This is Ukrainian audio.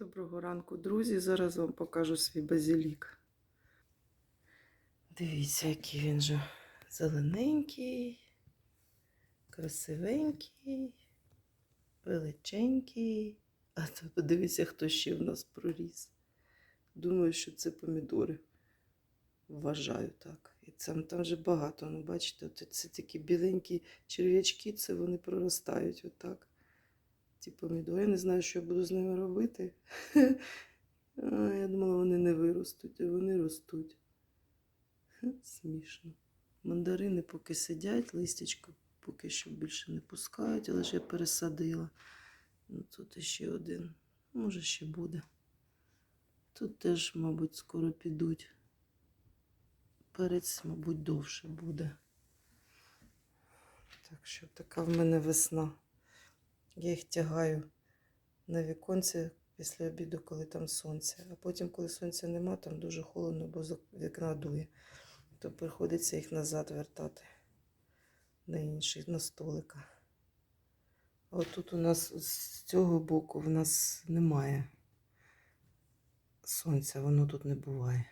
Доброго ранку, друзі. Зараз вам покажу свій базилік. Дивіться, який він же зелененький, красивенький, величенький. А то подивіться, хто ще в нас проріс. Думаю, що це помідори. Вважаю так. І там, там вже багато. Ну, бачите, це такі біленькі черв'ячки, це вони проростають отак. Ці помідори. Я не знаю, що я буду з ними робити. Я думала, вони не виростуть, а вони ростуть. Смішно. Мандарини поки сидять, листячко поки що більше не пускають, але ж я пересадила. Ну, тут ще один. Може, ще буде. Тут теж, мабуть, скоро підуть. Перець, мабуть, довше буде. Так що така в мене весна. Я їх тягаю на віконці після обіду, коли там сонце. А потім, коли сонця нема, там дуже холодно, бо вікна дує. То приходиться їх назад вертати на інший, на столика. А отут у нас з цього боку в нас немає сонця, воно тут не буває.